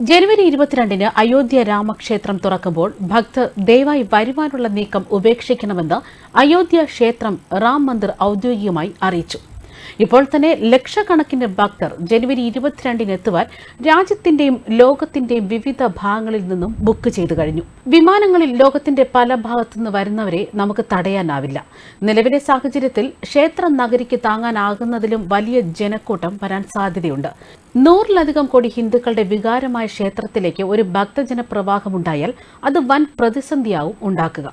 ജനുവരി ഇരുപത്തിരണ്ടിന് അയോധ്യ രാമക്ഷേത്രം തുറക്കുമ്പോൾ ഭക്തർ ദയവായി വരുവാനുള്ള നീക്കം ഉപേക്ഷിക്കണമെന്ന് അയോധ്യ ക്ഷേത്രം റാം മന്ദിർ ഔദ്യോഗികമായി അറിയിച്ചു. ഇപ്പോൾ തന്നെ ലക്ഷക്കണക്കിന് ഭക്തർ ജനുവരി ഇരുപത്തിരണ്ടിന് എത്തുവാൻ രാജ്യത്തിന്റെയും ലോകത്തിന്റെയും വിവിധ ഭാഗങ്ങളിൽ നിന്നും ബുക്ക് ചെയ്തു കഴിഞ്ഞു. വിമാനങ്ങളിൽ ലോകത്തിന്റെ പല ഭാഗത്തുനിന്ന് വരുന്നവരെ നമുക്ക് തടയാനാവില്ല. നിലവിലെ സാഹചര്യത്തിൽ ക്ഷേത്ര നഗരിക്ക് താങ്ങാനാകുന്നതിലും വലിയ ജനക്കൂട്ടം വരാൻ സാധ്യതയുണ്ട്. നൂറിലധികം കോടി ഹിന്ദുക്കളുടെ വികാരമായ ക്ഷേത്രത്തിലേക്ക് ഒരു ഭക്തജന പ്രവാഹമുണ്ടായാൽ അത് വൻ പ്രതിസന്ധിയാവും ഉണ്ടാക്കുക.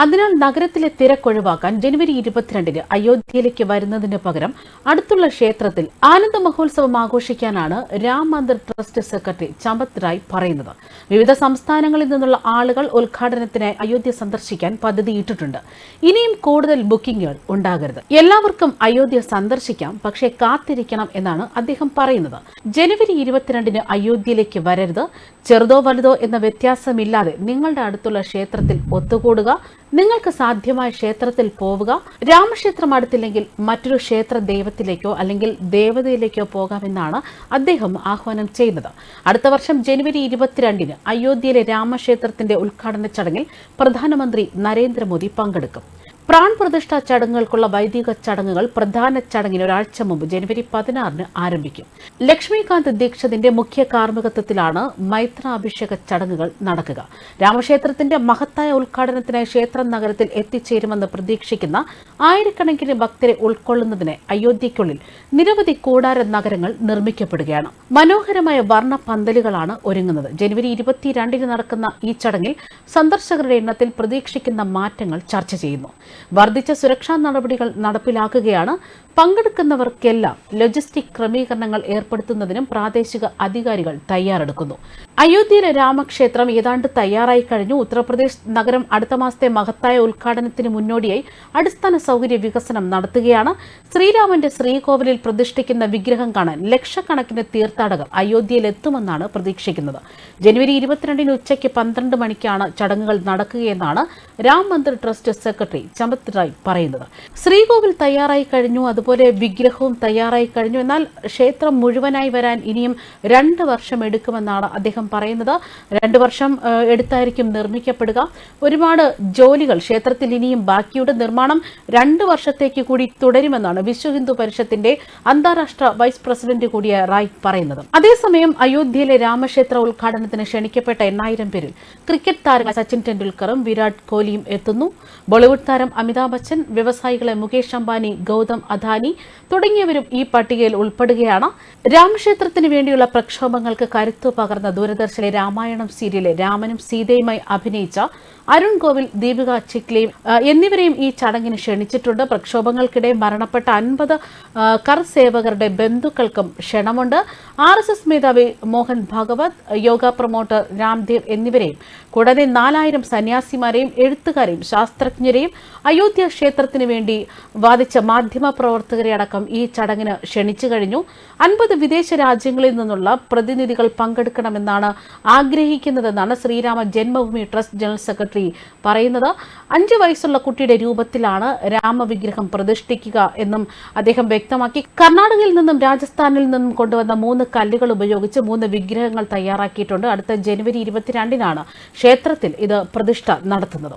അതിനാൽ നഗരത്തിലെ തിരക്കൊഴിവാക്കാൻ ജനുവരി ഇരുപത്തിരണ്ടിന് അയോധ്യയിലേക്ക് വരുന്നതിന് പകരം അടുത്തുള്ള ക്ഷേത്രത്തിൽ ആനന്ദ മഹോത്സവം ആഘോഷിക്കാനാണ് രാം മന്ദിർ ട്രസ്റ്റ് സെക്രട്ടറി ചമ്പത് റായ് പറയുന്നത്. വിവിധ സംസ്ഥാനങ്ങളിൽ നിന്നുള്ള ആളുകൾ ഉദ്ഘാടനത്തിനായി അയോധ്യ സന്ദർശിക്കാൻ പദ്ധതിയിട്ടിട്ടുണ്ട്. ഇനിയും കൂടുതൽ ബുക്കിംഗുകൾ ഉണ്ടാകരുത്. എല്ലാവർക്കും അയോധ്യ സന്ദർശിക്കാം പക്ഷേ കാത്തിരിക്കണം എന്നാണ് അദ്ദേഹം പറയുന്നത്. ജനുവരി ഇരുപത്തിരണ്ടിന് അയോധ്യയിലേക്ക് വരരുത്. ചെറുതോ വലുതോ എന്ന വ്യത്യാസമില്ലാതെ നിങ്ങളുടെ അടുത്തുള്ള ക്ഷേത്രത്തിൽ ഒത്തുകൂടുക നിങ്ങൾക്ക് സാധ്യമായ ക്ഷേത്രത്തിൽ പോവുക രാമക്ഷേത്രം അടുത്തില്ലെങ്കിൽ മറ്റൊരു ക്ഷേത്ര ദൈവത്തിലേക്കോ അല്ലെങ്കിൽ ദേവതയിലേക്കോ പോകാമെന്നാണ് അദ്ദേഹം ആഹ്വാനം ചെയ്യുന്നത്. അടുത്ത വർഷം ജനുവരി ഇരുപത്തിരണ്ടിന് അയോധ്യയിലെ രാമക്ഷേത്രത്തിന്റെ ഉദ്ഘാടന ചടങ്ങിൽ പ്രധാനമന്ത്രി നരേന്ദ്രമോദി പങ്കെടുക്കും. പ്രാൺ പ്രതിഷ്ഠാ ചടങ്ങുകൾക്കുള്ള വൈദിക ചടങ്ങുകൾ പ്രധാന ചടങ്ങിന് ഒരാഴ്ച മുമ്പ് ജനുവരി പതിനാറിന് ആരംഭിക്കും. ലക്ഷ്മികാന്ത് ദീക്ഷിതിന്റെ മുഖ്യ കാർമ്മികത്വത്തിലാണ് മൈത്രാഭിഷേക ചടങ്ങുകൾ നടക്കുക. രാമക്ഷേത്രത്തിന്റെ മഹത്തായ ഉദ്ഘാടനത്തിനായി ക്ഷേത്ര നഗരത്തിൽ എത്തിച്ചേരുമെന്ന് പ്രതീക്ഷിക്കുന്ന ആയിരക്കണക്കിന് ഭക്തരെ ഉൾക്കൊള്ളുന്നതിന് അയോധ്യയ്ക്കുള്ളിൽ നിരവധി കൂടാര നഗരങ്ങൾ നിർമ്മിക്കപ്പെടുകയാണ്. മനോഹരമായ വർണ പന്തലുകളാണ് ഒരുങ്ങുന്നത്. ജനുവരി ഇരുപത്തിരണ്ടിന് നടക്കുന്ന ഈ ചടങ്ങിൽ സന്ദർശകരുടെ എണ്ണത്തിൽ പ്രതീക്ഷിക്കുന്ന മാറ്റങ്ങൾ ചർച്ച ചെയ്യുന്നു. വർദ്ധിച്ച സുരക്ഷാ നടപടികൾ നടപ്പിലാക്കുകയാണ് പങ്കെടുക്കുന്നവർക്കെല്ലാം ലോജിസ്റ്റിക് ക്രമീകരണങ്ങൾ ഏർപ്പെടുത്തുന്നതിനും പ്രാദേശിക അധികാരികൾ തയ്യാറെടുക്കുന്നു. അയോധ്യയിലെ രാമക്ഷേത്രം ഏതാണ്ട് തയ്യാറായി കഴിഞ്ഞു. ഉത്തർപ്രദേശ് നഗരം അടുത്ത മാസത്തെ മഹത്തായ ഉദ്ഘാടനത്തിന് മുന്നോടിയായി അടിസ്ഥാന സൗകര്യ വികസനം നടത്തുകയാണ്. ശ്രീരാമന്റെ ശ്രീകോവിലിൽ പ്രതിഷ്ഠിക്കുന്ന വിഗ്രഹം കാണാൻ ലക്ഷക്കണക്കിന് തീർത്ഥാടകർ അയോധ്യയിൽ എത്തുമെന്നാണ് പ്രതീക്ഷിക്കുന്നത്. ജനുവരി ഇരുപത്തിരണ്ടിന് ഉച്ചയ്ക്ക് പന്ത്രണ്ട് മണിക്കാണ് ചടങ്ങുകൾ നടക്കുകയെന്നാണ് രാം മന്ദിർ ട്രസ്റ്റ് സെക്രട്ടറി ചമത് റായ് പറയുന്നത്. ശ്രീകോവിൽ തയ്യാറായി കഴിഞ്ഞു. അതുപോലെ വിഗ്രഹവും തയ്യാറായി കഴിഞ്ഞു. എന്നാൽ ക്ഷേത്രം മുഴുവനായി വരാൻ ഇനിയും രണ്ട് വർഷം എടുക്കുമെന്നാണ് അദ്ദേഹം പറയുന്നത്. രണ്ട് വർഷം എടുത്തായിരിക്കും നിർമ്മിക്കപ്പെടുക. ഒരുപാട് ജോലികൾ ക്ഷേത്രത്തിൽ ഇനിയും ബാക്കിയുടെ നിർമ്മാണം രണ്ട് വർഷത്തേക്ക് കൂടി തുടരുമെന്നാണ് വിശ്വ ഹിന്ദു പരിഷത്തിന്റെ അന്താരാഷ്ട്ര വൈസ് പ്രസിഡന്റ് കൂടിയ റായ് പറയുന്നത്. അതേസമയം അയോധ്യയിലെ രാമക്ഷേത്ര ഉദ്ഘാടനത്തിന് ക്ഷണിക്കപ്പെട്ട എണ്ണായിരം പേരിൽ ക്രിക്കറ്റ് താരം സച്ചിൻ ടെണ്ടുൽക്കറും വിരാട് കോഹ്ലിയും എത്തുന്നു. ബോളിവുഡ് താരം അമിതാഭ് ബച്ചൻ വ്യവസായികളെ മുകേഷ് അംബാനി ഗൗതം അദാനി തുടങ്ങിയവരും ഈ പട്ടികയിൽ ഉൾപ്പെടുകയാണ്. രാമക്ഷേത്രത്തിന് വേണ്ടിയുള്ള പ്രക്ഷോഭങ്ങൾക്ക് കരുത്തു പകർന്ന ദൂരദർശനിലെ രാമായണം സീരിയലിലെ രാമനും സീതയുമായി അഭിനയിച്ച അരുൺ ഗോവിൽ ദീപിക ചിക്ലിയും എന്നിവരെയും ഈ ചടങ്ങിന് ക്ഷണിച്ചിട്ടുണ്ട്. പ്രക്ഷോഭങ്ങൾക്കിടെ മരണപ്പെട്ട അൻപത് കർ സേവകരുടെ ബന്ധുക്കൾക്കും ക്ഷണമുണ്ട്. ആർ എസ് എസ് മേധാവി മോഹൻ ഭാഗവത് യോഗ പ്രൊമോട്ടർ രാംദേവ് എന്നിവരെയും കൂടാതെ നാലായിരം സന്യാസിമാരെയും എഴുത്തുകാരെയും ശാസ്ത്രജ്ഞരെയും അയോധ്യ ക്ഷേത്രത്തിന് വേണ്ടി വാദിച്ച മാധ്യമ പ്രവർത്തകരെ അടക്കം ഈ ചടങ്ങിന് ക്ഷണിച്ചു കഴിഞ്ഞു. അൻപത് വിദേശ രാജ്യങ്ങളിൽ നിന്നുള്ള പ്രതിനിധികൾ പങ്കെടുക്കണമെന്നാണ് ആഗ്രഹിക്കുന്നതെന്നാണ് Sri Rama Janmabhoomi trust general secretary പറയുന്നത്. അഞ്ചു വയസ്സുള്ള കുട്ടിയുടെ രൂപത്തിലാണ് രാമവിഗ്രഹം പ്രതിഷ്ഠിക്കുക എന്നും അദ്ദേഹം വ്യക്തമാക്കി. കർണാടകയിൽ നിന്നും രാജസ്ഥാനിൽ നിന്നും കൊണ്ടുവന്ന മൂന്ന് കല്ലുകൾ ഉപയോഗിച്ച് മൂന്ന് വിഗ്രഹങ്ങൾ തയ്യാറാക്കിയിട്ടുണ്ട്. അടുത്ത ജനുവരി ഇരുപത്തിരണ്ടിനാണ് ക്ഷേത്രത്തിൽ ഇത് പ്രതിഷ്ഠ നടത്തുന്നത്.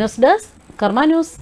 News desk Karma news.